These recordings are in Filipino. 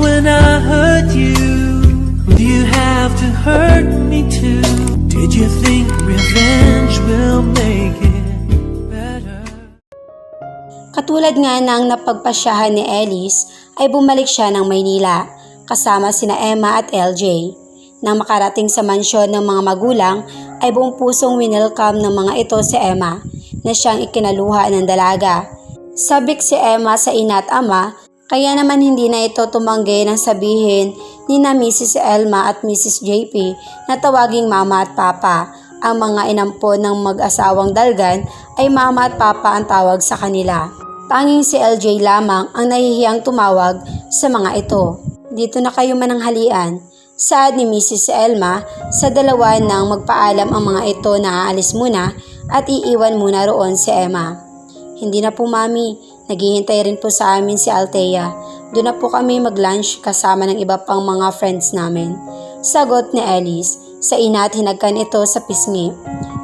when I hurt you? Do you have to hurt me too? Did you think revenge will make it better? Katulad nga ng napagpasyahan ni Ellis ay bumalik siya ng Maynila kasama sina Emma at LJ. Nang makarating sa mansyon ng mga magulang ay buong pusong winelcome ng mga ito si Emma na siyang ikinaluha ng dalaga. Sabik si Emma sa ina at ama kaya naman hindi na ito tumanggi ng sabihin ni na Mrs. Elma at Mrs. JP na tawaging mama at papa. Ang mga inampo ng mag-asawang dalgan ay mama at papa ang tawag sa kanila. Tanging si LJ lamang ang nahihiyang tumawag sa mga ito. Dito na kayo mananghalian. Saad ni Mrs. Elma sa dalawa nang magpaalam ang mga ito na aalis muna at iiwan muna roon si Emma. Hindi na po mami, naghihintay rin po sa amin si Althea. Doon na po kami mag-lunch kasama ng iba pang mga friends namin. Sagot ni Alice, sa ina at hinagkan ito sa pisngi.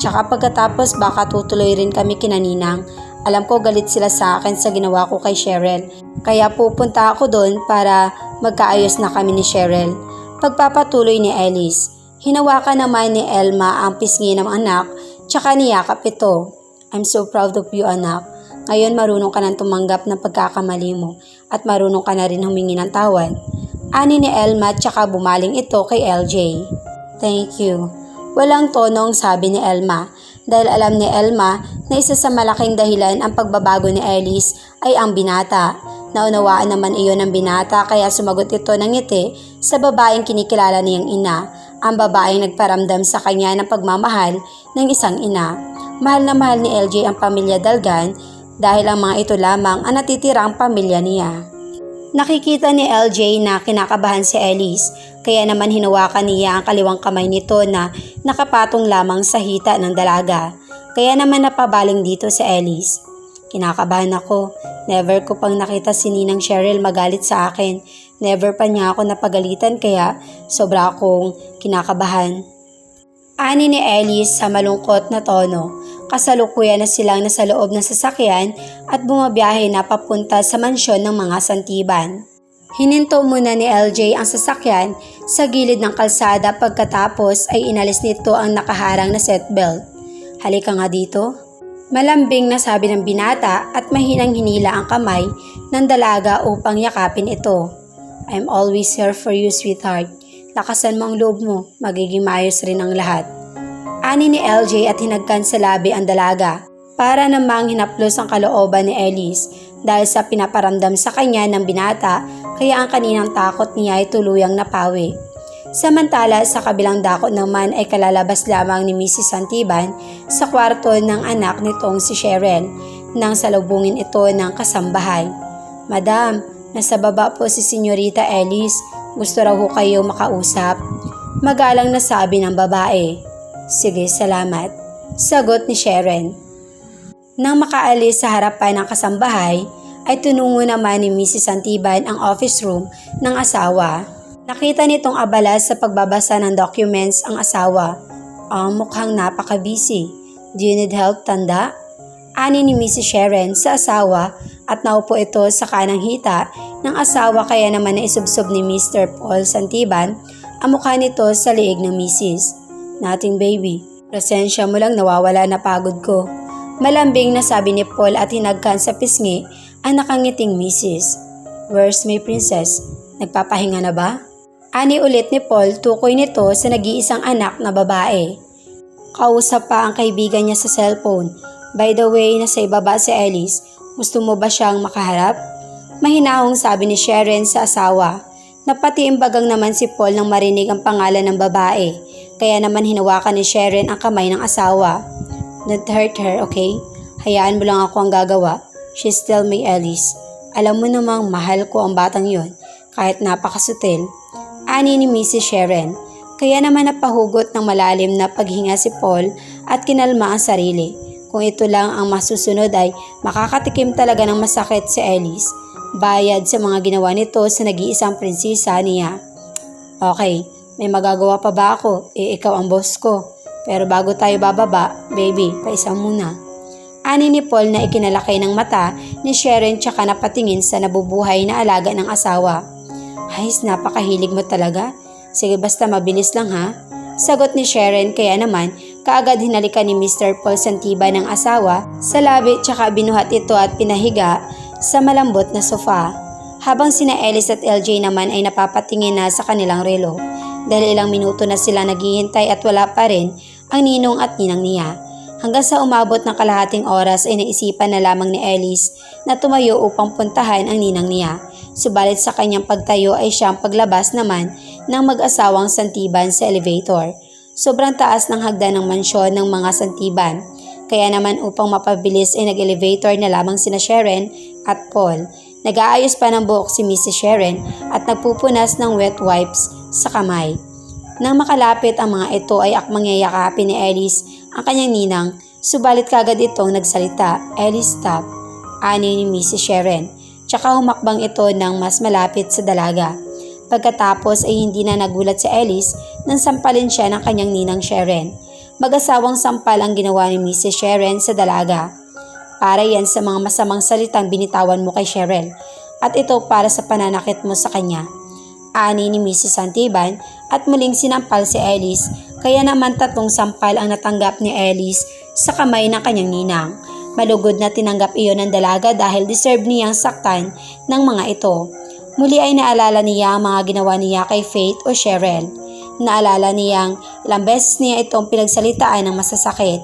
Tsaka pagkatapos baka tutuloy rin kami kinaninang. Alam ko galit sila sa akin sa ginawa ko kay Cheryl. Kaya pupunta ako doon para magkaayos na kami ni Cheryl. Pagpapatuloy ni Alice, hinawakan naman ni Elma ang pisngi ng anak tsaka niyakap ito. I'm so proud of you anak. Ngayon marunong ka nang tumanggap ng pagkakamali mo at marunong ka na rin humingi ng tawad. Ani ni Elma tsaka bumaling ito kay LJ. Thank you. Walang tonong sabi ni Elma dahil alam ni Elma na isa sa malaking dahilan ang pagbabago ni Alice ay ang binata. Naunawaan naman iyon ng binata kaya sumagot ito ng ngiti sa babaeng kinikilala niyang ina, ang babaeng nagparamdam sa kanya ng pagmamahal ng isang ina. Mahal na mahal ni LJ ang pamilya Dalgan dahil ang mga ito lamang ang natitirang pamilya niya. Nakikita ni LJ na kinakabahan si Elise, kaya naman hinawakan niya ang kaliwang kamay nito na nakapatong lamang sa hita ng dalaga. Kaya naman napabaling dito si Elise. Kinakabahan ako. Never ko pang nakita si Ninang Cheryl magalit sa akin. Never pa niya ako napagalitan kaya sobra akong kinakabahan. Ani ni Elise sa malungkot na tono. Kasalukuyan na silang nasa loob ng sasakyan at bumabiyahe na papunta sa mansyon ng mga santiban. Hininto muna ni LJ ang sasakyan sa gilid ng kalsada pagkatapos ay inalis nito ang nakaharang na seatbelt. Halika nga dito. Malambing na sabi ng binata at mahinang hinila ang kamay ng dalaga upang yakapin ito. I'm always here for you, sweetheart. Lakasan mo ang loob mo, magiging maayos rin ang lahat. Ani ni LJ at hinagkan labi ang dalaga para namang hinaplos ang kalooban ni Elise dahil sa pinaparamdam sa kanya ng binata kaya ang kaninang takot niya ay tuluyang napawi. Samantala sa kabilang dako naman ay kalalabas lamang ni Mrs. Santiban sa kwarto ng anak nitong si Cheryl nang salubungin ito ng kasambahay. Madam, nasa baba po si Senyorita Ellis. Gusto raw ho kayo makausap. Magalang na sabi ng babae. Sige, salamat. Sagot ni Sharon. Nang makaalis sa harapan ng kasambahay, ay tunungo naman ni Mrs. Santiban ang office room ng asawa. Nakita nitong abala sa pagbabasa ng documents ang asawa. Ang mukhang napaka-busy. Do you need help, tanda? Ani ni Mrs. Sharon sa asawa at naupo ito sa kanang hita ng asawa kaya naman naisubsob ni Mr. Paul Santiban ang mukha nito sa liig ng Mrs. Nothing baby. Presensya mo lang nawawala na pagod ko. Malambing na sabi ni Paul at hinagkan sa pisngi ang nakangiting Mrs. Where's my princess? Nagpapahinga na ba? Ani ulit ni Paul tukoy nito sa nag-iisang anak na babae. Kausap pa ang kaibigan niya sa cellphone. By the way, nasa ibaba si Alice. Gusto mo ba siyang makaharap? Mahinahong sabi ni Sharon sa asawa. Napatiimbagang naman si Paul nang marinig ang pangalan ng babae. Kaya naman hinawakan ni Sharon ang kamay ng asawa. Don't hurt her, okay? Hayaan mo lang ako ang gagawa. She's still my Alice. Alam mo namang mahal ko ang batang yon kahit napakasutil. Ani ni Mrs. Sharon. Kaya naman napahugot ng malalim na paghinga si Paul at kinalma ang sarili. Kung ito lang ang masusunod ay makakatikim talaga ng masakit si Alice. Bayad sa mga ginawa nito sa nag-iisang prinsesa niya. Okay, may magagawa pa ba ako? Eh, ikaw ang boss ko. Pero bago tayo bababa, baby, paisa muna. Ani ni Paul na ikinalakay ng mata ni Sharon tsaka napatingin sa nabubuhay na alaga ng asawa. Hayes, napakahilig mo talaga. Sige basta mabilis lang ha. Sagot ni Sharon kaya naman kaagad hinalikan ni Mr. Paul Santiba ng asawa sa labi tsaka binuhat ito at pinahiga sa malambot na sofa. Habang sina Ellis at LJ naman ay napapatingin na sa kanilang relo dahil ilang minuto na sila naghihintay at wala pa rin ang ninong at ninang niya. Hanggang sa umabot ng kalahating oras ay naisipan na lamang ni Ellis na tumayo upang puntahan ang ninang niya. Subalit sa kanyang pagtayo ay siyang paglabas naman ng mag-asawang santiban sa elevator. Sobrang taas ng hagdan ng mansyon ng mga santiban. Kaya naman upang mapabilis ay nag-elevator na lamang sina Sharon at Paul. Nag-aayos pa ng buhok si Mrs. Sharon at nagpupunas ng wet wipes sa kamay. Nang makalapit ang mga ito ay akmang yayakapin ni Ellis ang kanyang ninang, subalit kagad itong nagsalita, Ellis stop, ani ni Mrs. Sharon, tsaka humakbang ito ng mas malapit sa dalaga. Pagkatapos ay hindi na nagulat si Ellis nang sampalin siya ng kanyang ninang Sharon. Mag-asawang sampal ang ginawa ni Mrs. Sharon sa dalaga. Para yan sa mga masamang salitang binitawan mo kay Cheryl at ito para sa pananakit mo sa kanya. Ani ni Mrs. Santiban at muling sinampal si Ellis kaya naman tatlong sampal ang natanggap ni Ellis sa kamay ng kanyang ninang. Malugod na tinanggap iyon ng dalaga dahil deserve niyang saktan ng mga ito. Muli ay naalala niya ang mga ginawa niya kay Faith o Cheryl. Naalala niyang ilang beses niya itong pinagsalitaan ng masasakit.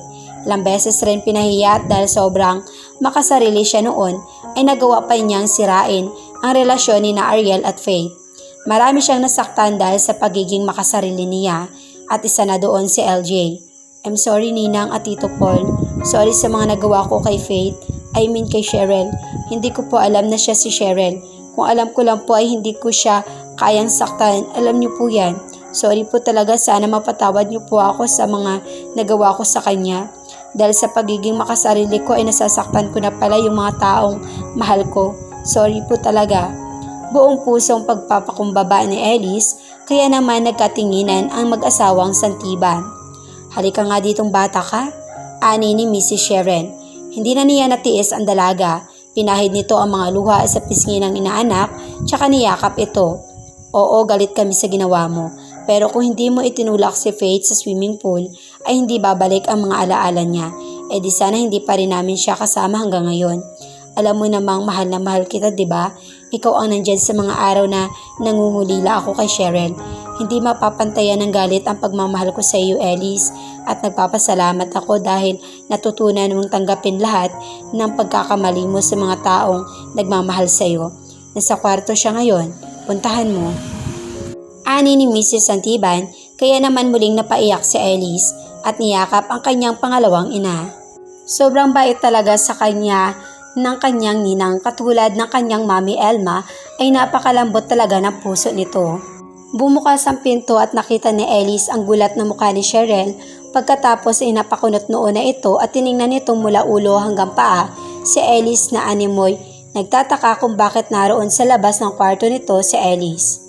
Ilang beses rin pinahiya at dahil sobrang makasarili siya noon ay nagawa pa niyang sirain ang relasyon ni na Ariel at Faith. Marami siyang nasaktan dahil sa pagiging makasarili niya at isa na doon si LJ. I'm sorry Ninang at Tito Paul. Sorry sa mga nagawa ko kay Faith. I mean kay Cheryl. Hindi ko po alam na siya si Cheryl. Kung alam ko lang po ay hindi ko siya kayang saktan. Alam niyo po yan. Sorry po talaga sana mapatawad niyo po ako sa mga nagawa ko sa kanya. Dahil sa pagiging makasarili ko ay nasasaktan ko na pala yung mga taong mahal ko. Sorry po talaga. Buong pusong pagpapakumbaba ni Ellis, kaya naman nagkatinginan ang mag-asawang Santiban. Halika nga ditong bata ka, ani ni Mrs. Sharon. Hindi na niya natiis ang dalaga. Pinahid nito ang mga luha sa pisngi ng inaanak, tsaka niyakap ito. Oo, galit kami sa ginawa mo. Pero kung hindi mo itinulak si Faith sa swimming pool, ay hindi babalik ang mga alaala niya. E di sana hindi pa rin namin siya kasama hanggang ngayon. Alam mo namang mahal na mahal kita, di ba? Ikaw ang nandyan sa mga araw na nangungulila ako kay Cheryl. Hindi mapapantayan ng galit ang pagmamahal ko sa iyo, Ellis. At nagpapasalamat ako dahil natutunan mong tanggapin lahat ng pagkakamali mo sa mga taong nagmamahal sa iyo. Nasa kwarto siya ngayon. Puntahan mo. Ani ni Mrs. Santiban, kaya naman muling napaiyak si Ellis at niyakap ang kanyang pangalawang ina. Sobrang bait talaga sa kanya ng kanyang ninang katulad ng kanyang mami Elma ay napakalambot talaga ng puso nito. Bumukas ang pinto at nakita ni Ellis ang gulat na mukha ni Cheryl pagkatapos ay napakunot noon na ito at tiningnan nito mula ulo hanggang paa si Ellis na animoy nagtataka kung bakit naroon sa labas ng kwarto nito si Ellis.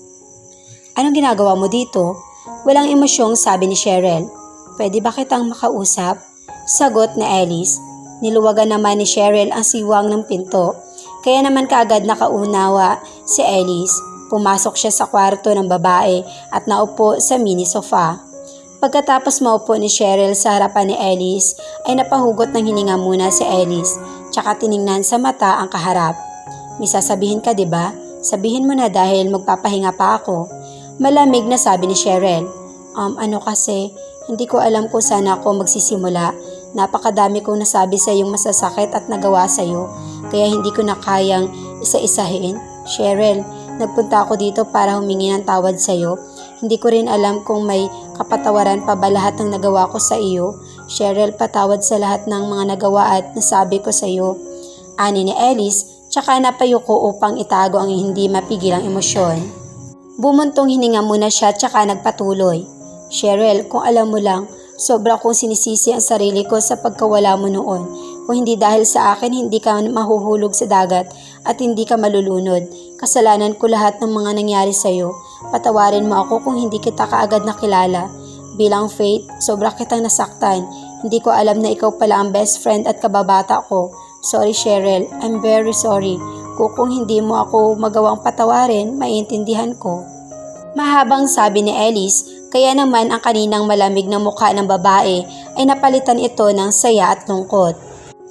Anong ginagawa mo dito? Walang emosyong sabi ni Cheryl. Pwede ba kitang makausap? Sagot na Alice. Niluwagan naman ni Cheryl ang siwang ng pinto. Kaya naman kaagad nakaunawa si Alice. Pumasok siya sa kwarto ng babae at naupo sa mini sofa. Pagkatapos maupo ni Cheryl sa harapan ni Alice, ay napahugot ng hininga muna si Alice, tsaka tiningnan sa mata ang kaharap. May sasabihin ka ba? Sabihin mo na dahil magpapahinga pa ako. Malamig na sabi ni Cheryl. Um, ano kasi, hindi ko alam kung saan ako magsisimula. Napakadami kong nasabi sa iyong masasakit at nagawa sa iyo, kaya hindi ko na kayang isa-isahin. Cheryl, nagpunta ako dito para humingi ng tawad sa iyo. Hindi ko rin alam kung may kapatawaran pa ba lahat ng nagawa ko sa iyo. Cheryl, patawad sa lahat ng mga nagawa at nasabi ko sa iyo. Ani ni Alice, tsaka napayuko upang itago ang hindi mapigilang emosyon. Bumuntong hininga muna siya tsaka nagpatuloy. Cheryl, kung alam mo lang, sobra kong sinisisi ang sarili ko sa pagkawala mo noon. Kung hindi dahil sa akin, hindi ka mahuhulog sa dagat at hindi ka malulunod. Kasalanan ko lahat ng mga nangyari sa'yo. Patawarin mo ako kung hindi kita kaagad nakilala. Bilang Faith, sobra kitang nasaktan. Hindi ko alam na ikaw pala ang best friend at kababata ko. Sorry Cheryl, I'm very sorry. kung hindi mo ako magawang patawarin, maiintindihan ko. Mahabang sabi ni Alice, kaya naman ang kaninang malamig na mukha ng babae ay napalitan ito ng saya at lungkot.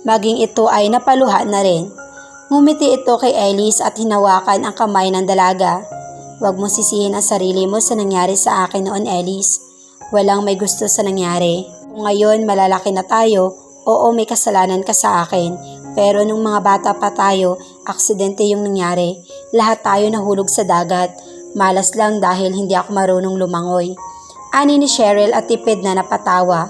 Maging ito ay napaluha na rin. Ngumiti ito kay Alice at hinawakan ang kamay ng dalaga. Huwag mo sisihin ang sarili mo sa nangyari sa akin noon, Alice. Walang may gusto sa nangyari. Kung ngayon malalaki na tayo, oo may kasalanan ka sa akin. Pero nung mga bata pa tayo, aksidente yung nangyari. Lahat tayo nahulog sa dagat. Malas lang dahil hindi ako marunong lumangoy. Ani ni Cheryl at tipid na napatawa.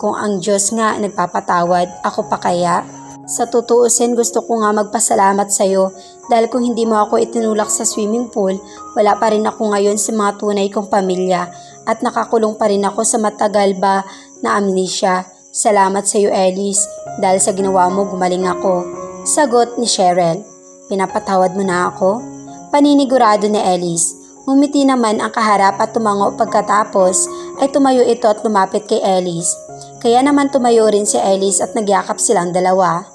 Kung ang Diyos nga nagpapatawad, ako pa kaya? Sa tutuusin gusto ko nga magpasalamat sa iyo dahil kung hindi mo ako itinulak sa swimming pool, wala pa rin ako ngayon sa mga tunay kong pamilya at nakakulong pa rin ako sa matagal ba na amnesia. Salamat sa iyo Ellis dahil sa ginawa mo gumaling ako. Sagot ni Cheryl. Pinapatawad mo na ako? Paninigurado ni Ellis. Ngumiti naman ang kaharap at tumango pagkatapos ay tumayo ito at lumapit kay Ellis. Kaya naman tumayo rin si Ellis at nagyakap silang dalawa.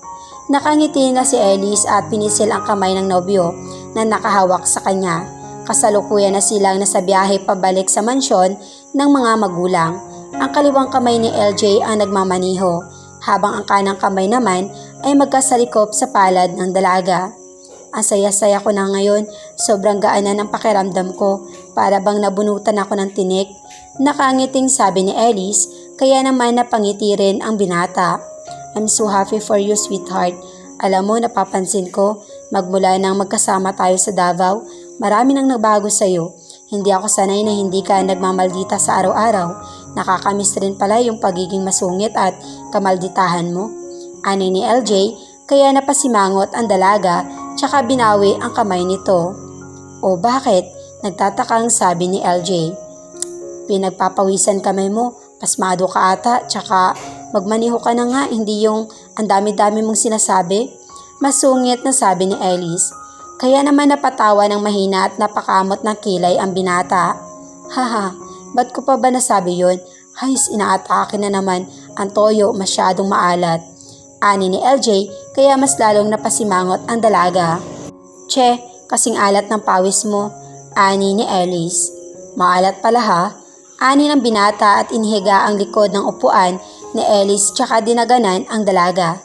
Nakangiti na si Ellis at pinisil ang kamay ng nobyo na nakahawak sa kanya. Kasalukuyan na silang nasa biyahe pabalik sa mansyon ng mga magulang. Ang kaliwang kamay ni LJ ang nagmamaniho, habang ang kanang kamay naman ay magkasalikop sa palad ng dalaga. Ang saya-saya ko na ngayon, sobrang gaan na ng pakiramdam ko, para bang nabunutan ako ng tinik. Nakangiting sabi ni Ellis, kaya naman napangiti rin ang binata. I'm so happy for you, sweetheart. Alam mo, napapansin ko, magmula nang magkasama tayo sa Davao, marami nang nagbago sa'yo. Hindi ako sanay na hindi ka nagmamaldita sa araw-araw. Nakakamiss rin pala yung pagiging masungit at kamalditahan mo. Ani ni LJ, kaya napasimangot ang dalaga tsaka binawi ang kamay nito. O bakit? Nagtatakang sabi ni LJ. Pinagpapawisan kamay mo, pasmado ka ata, tsaka magmaniho ka na nga, hindi yung ang dami-dami mong sinasabi. Masungit na sabi ni Ellis. Kaya naman napatawa ng mahina at napakamot ng kilay ang binata. Haha, ba't ko pa ba nasabi yun? Hays, inaatake na naman ang toyo masyadong maalat. Ani ni LJ, kaya mas lalong napasimangot ang dalaga. Che, kasing alat ng pawis mo. Ani ni Ellis. Maalat pala ha. Ani ng binata at inhiga ang likod ng upuan ni Ellis tsaka dinaganan ang dalaga.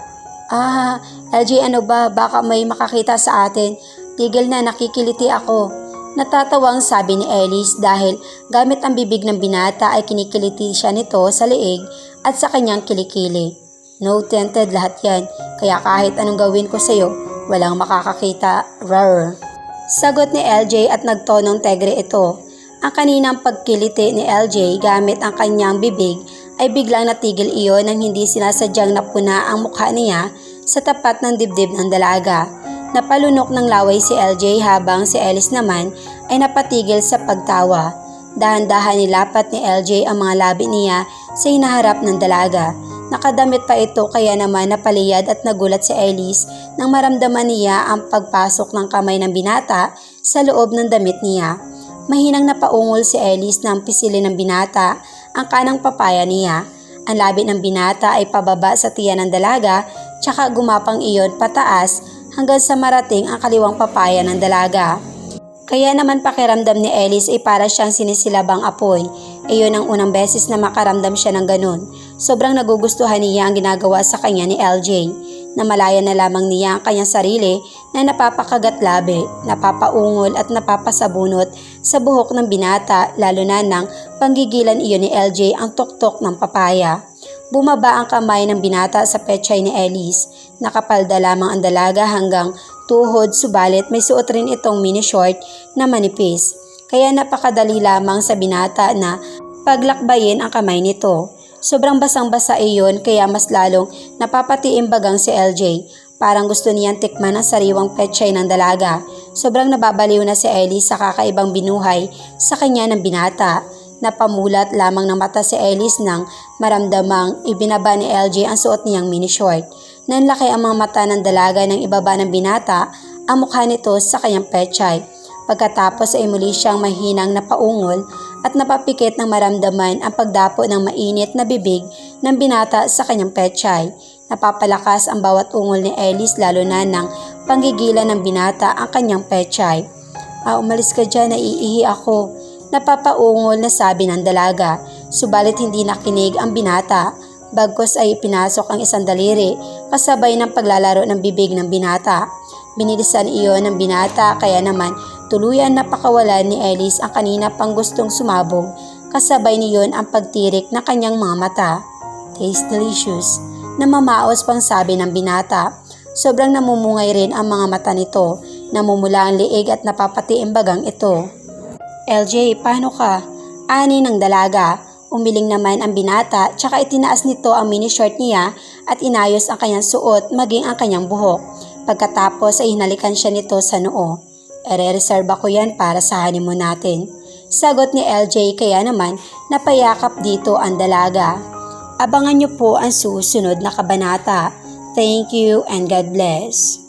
Ah, LJ ano ba? Baka may makakita sa atin. Tigil na nakikiliti ako. Natatawang sabi ni Ellis dahil gamit ang bibig ng binata ay kinikiliti siya nito sa leeg at sa kanyang kilikili. No tented lahat yan, kaya kahit anong gawin ko sa'yo, walang makakakita. Rar. Sagot ni LJ at nagtonong tegre ito. Ang kaninang pagkiliti ni LJ gamit ang kanyang bibig ay biglang natigil iyon nang hindi sinasadyang napuna ang mukha niya sa tapat ng dibdib ng dalaga. Napalunok ng laway si LJ habang si Ellis naman ay napatigil sa pagtawa. Dahan-dahan nilapat ni LJ ang mga labi niya sa hinaharap ng dalaga. Nakadamit pa ito kaya naman napaliyad at nagulat si Ellis nang maramdaman niya ang pagpasok ng kamay ng binata sa loob ng damit niya. Mahinang napaungol si Ellis nang pisilin ng binata ang kanang papaya niya. Ang labi ng binata ay pababa sa tiyan ng dalaga tsaka gumapang iyon pataas hanggang sa marating ang kaliwang papaya ng dalaga. Kaya naman pakiramdam ni Ellis ay para siyang sinisilabang apoy. Iyon ang unang beses na makaramdam siya ng ganun. Sobrang nagugustuhan niya ang ginagawa sa kanya ni LJ. Namalaya na lamang niya ang kanyang sarili na napapakagat labi, napapaungol at napapasabunot sa buhok ng binata lalo na nang panggigilan iyon ni LJ ang tuktok ng papaya. Bumaba ang kamay ng binata sa pechay ni Ellis. Nakapalda lamang ang dalaga hanggang tuhod subalit may suot rin itong mini short na manipis. Kaya napakadali lamang sa binata na paglakbayin ang kamay nito. Sobrang basang-basa iyon kaya mas lalong napapatiimbagang si LJ. Parang gusto niyang tikman ang sariwang pechay ng dalaga. Sobrang nababaliw na si Ellie sa kakaibang binuhay sa kanya ng binata. Napamulat lamang ng mata si Ellis nang maramdamang ibinaba ni LJ ang suot niyang mini short. Nanlaki ang mga mata ng dalaga ng ibaba ng binata ang mukha nito sa kanyang pechay. Pagkatapos ay muli siyang mahinang napaungol at napapikit ng maramdaman ang pagdapo ng mainit na bibig ng binata sa kanyang pechay. Napapalakas ang bawat ungol ni Ellis lalo na nang panggigilan ng binata ang kanyang pechay. Ah, umalis ka dyan, naiihi ako. Napapaungol na sabi ng dalaga, subalit hindi nakinig ang binata. Bagkos ay pinasok ang isang daliri kasabay ng paglalaro ng bibig ng binata. Binilisan iyon ng binata kaya naman tuluyan na pakawalan ni Ellis ang kanina pang gustong sumabog kasabay niyon ang pagtirik ng kanyang mga mata. Taste delicious. Namamaos pang sabi ng binata. Sobrang namumungay rin ang mga mata nito. Namumula ang liig at napapati ito. LJ, paano ka? Ani ng dalaga. Umiling naman ang binata tsaka itinaas nito ang mini short niya at inayos ang kanyang suot maging ang kanyang buhok. Pagkatapos ay hinalikan siya nito sa noo. Ere-reserve ko yan para sa honeymoon natin. Sagot ni LJ kaya naman napayakap dito ang dalaga. Abangan niyo po ang susunod na kabanata. Thank you and God bless.